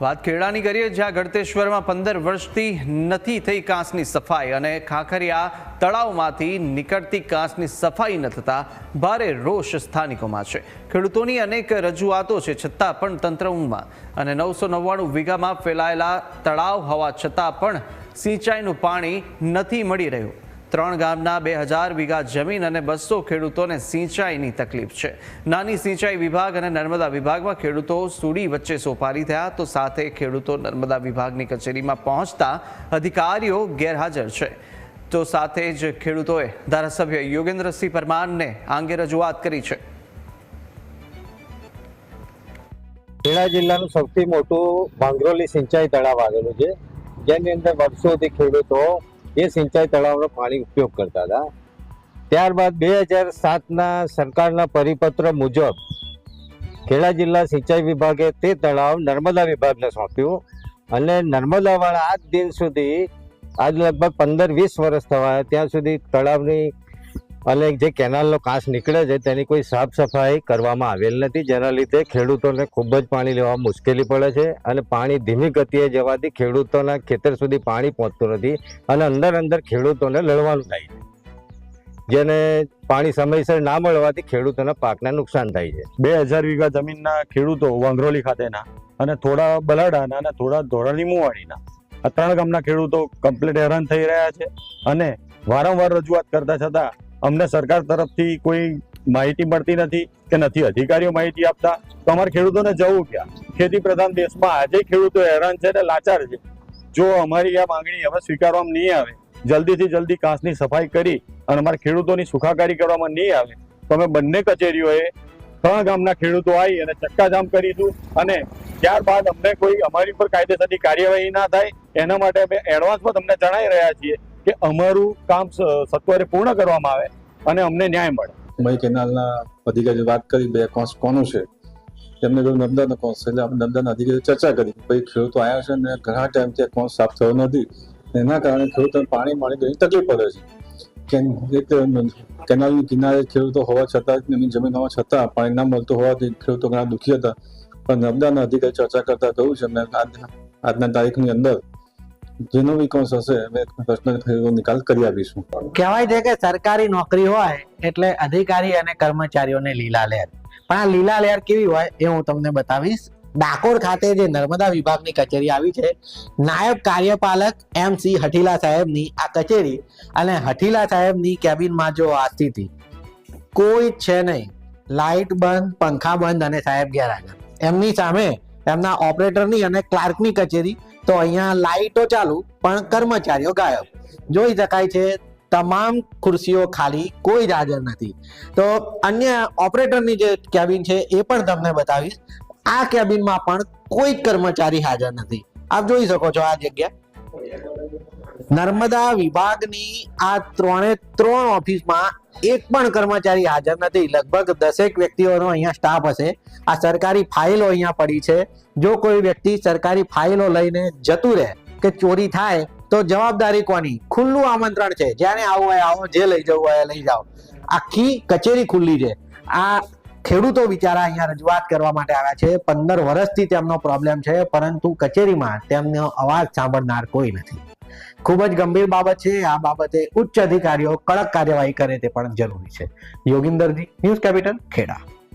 વાત ખેડાની કરીએ, જ્યાં ગળતેશ્વરમાં પંદર વર્ષથી નથી થઈ કાંસની સફાઈ અને ખાખરિયા તળાવમાંથી નીકળતી કાંસની સફાઈ ન થતાં ભારે રોષ સ્થાનિકોમાં છે. ખેડૂતોની અનેક રજૂઆતો છે, છતાં પણ તંત્ર ઊંઘમાં. અને નવસો નવ્વાણું વીઘામાં ફેલાયેલા તળાવ હોવા છતાં પણ સિંચાઈનું પાણી નથી મળી રહ્યું. ત્રણ ગામના બે હજાર વીઘા જમીન અને બસો ખેડૂતોને સિંચાઈની તકલીફ છે. નાની સિંચાઈ વિભાગ અને નર્મદા વિભાગમાં ખેડૂતો સુડી વચ્ચે સોપારી થયા તો સાથે ખેડૂતો નર્મદા વિભાગની કચેરીમાં પહોંચતા અધિકારીઓ ગેરહાજર છે. તો સાથે જ ખેડૂતોએ ધારાસભ્ય યોગેન્દ્રસિંહ પરમારને આ અંગે રજૂઆત કરી છે. ખેડા જિલ્લાનું સૌથી મોટું ભાંગરોલી સિંચાઈ તળાવ આવેલું છે. જેની અંદર વર્ષોથી ખેડૂતો એ સિંચાઈ તળાવનો પાણી ઉપયોગ કરતા હતા. ત્યારબાદ બે હજાર સાતના સરકારના પરિપત્ર મુજબ ખેડા જિલ્લા સિંચાઈ વિભાગે તે તળાવ નર્મદા વિભાગને સોંપ્યું અને નર્મદાવાળા આજ દિન સુધી, આજ લગભગ પંદર વીસ વર્ષ થવા, ત્યાં સુધી તળાવની અને જે કેનાલનો કાંસ નીકળે છે, તેની કોઈ સાફ સફાઈ કરવામાં આવેલ નથી. જેના લીધે ખેડૂતોને ખૂબ જ પાણી લેવા મુશ્કેલી પડે છે અને પાણી ધીમી ગતિએ જવાથી ખેડૂતોના ખેતર સુધી પાણી પહોંચતું નથી અને અંદર અંદર ખેડૂતોને લડવાનું થાય છે. જેને પાણી સમયસર ના મળવાથી ખેડૂતોના પાકને નુકસાન થાય છે. બે હજાર વીઘા જમીનના ખેડૂતો વાંગરોલી ખાતેના અને થોડા બલાડાના અને થોડા ધોરણી મુવાડીના. આ ત્રણ ગામના ખેડૂતો કમ્પ્લીટ હેરાન થઈ રહ્યા છે અને વારંવાર રજૂઆત કરતા છતાં અમને સરકાર તરફથી કોઈ માહિતી મળતી નથી કે નથી અધિકારીઓ માહિતી આપતા? તો અમારે ખેડૂતોને જવું ક્યાં? ખેતી પ્રધાન દેશમાં આજે ખેડૂતો હેરાન છે ને લાચાર છે. જો અમારી આ માંગણી હવે સ્વીકારવામાં નહીં આવે, જલ્દીથી જલ્દી કાંસની સફાઈ કરી અને અમારા ખેડૂતોની સુખાકારી કરવામાં નહીં આવે, તો અમે બંને કચેરીઓએ ત્રણ ગામના ખેડૂતો આવી અને ચક્કાજામ કરીશું અને ત્યારબાદ અમને કોઈ અમારી પર કાયદેસરની કાર્યવાહી ના થાય, એના માટે અમે એડવાન્સમાં તમને જણાવી રહ્યા છીએ કે અમારું કામ સત્વરે પૂર્ણ કરવામાં આવે અને અમને ન્યાય મળે. મય કેનાલના અધિકારી વાત કરી, બે કોન્સ, કોનું છે? તેમને કહ્યું નર્મદાનો કોન્સ એટલે આપણે નર્મદાના અધિકારી ચર્ચા કરી. ભાઈ ખેડૂતો આવ્યા છે અને ઘણા ટાઈમથી આ કોન્સ સાફ થયો નથી. એના કારણે ખેડૂતોને પાણી માણી ઘણી તકલીફ પડે છે. કેનાલ કેનાલની કિનારે ખેડૂતો હોવા છતાં એમની જમીન હોવા છતાં પાણી ના મળતું હોવાથી ખેડૂતો ઘણા દુઃખી હતા. પણ નર્મદાના અધિકારી ચર્ચા કરતા કહ્યું છે મેં આજના તારીખની અંદર જેનો બી કોર્સ હશે, અમે પર્સનલ નિકાલ કરી આપીશું. કહેવાય છે કે સરકારી નોકરી હોય એટલે અધિકારી અને કર્મચારીઓને લીલા લહેર પણ આ લીલા લહેર કેવી હોય એ હું તમને બતાવીશ. ડાકોર ખાતે જે નર્મદા વિભાગની કચેરી આવી છે, નાયબ કાર્યપાલક એમ સી હઠીલા સાહેબની આ કચેરી અને હઠીલા સાહેબની કેબિનમાં જો આ સ્થિતિ, કોઈ છે નહીં. લાઇટ બંધ, પંખા બંધ અને સાહેબ ગેરહાજર એમની સામે એમના ઓપરેટરની અને ક્લાર્કની કચેરી તો અહીંયા લાઇટો ચાલુ, પણ કર્મચારીઓ ગાયબ. જોઈ શકાય છે, તમામ ખુરશીઓ ખાલી, કોઈ જ હાજર નથી. તો અન્ય ઓપરેટરની જે કેબિન છે, એ પણ તમને બતાવીશ. આ કેબિનમાં પણ કોઈ કર્મચારી હાજર નથી. આપ જોઈ શકો છો આ જગ્યા. નર્મદા વિભાગની આ ત્રણે ત્રણ ઓફિસમાં એક પણ કર્મચારી હાજર નથી. લગભગ દસેક વ્યક્તિઓનો અહીંયા સ્ટાફ હશે. આ સરકારી ફાઇલો અહીંયા પડી છે. જો કોઈ વ્યક્તિ સરકારી ફાઇલો લઈને જતું રહે કે ચોરી થાય, તો જવાબદારી કોની? ખુલ્લું આમંત્રણ છે. જેને આવું હોય, આવો, જે લઈ જવું હોય લઈ જાઓ. આખી કચેરી ખુલ્લી છે. આ ખેડૂતો બિચારા અહીંયા રજૂઆત કરવા માટે આવ્યા છે. પંદર વર્ષથી તેમનો પ્રોબ્લેમ છે, પરંતુ કચેરીમાં તેમનો અવાજ સાંભળનાર કોઈ નથી. ખૂબ જ ગંભીર બાબત છે. આ બાબતે ઉચ્ચ અધિકારીઓ કડક કાર્યવાહી કરે તે પણ જરૂરી છે. Yoginderji, news capital Kheda.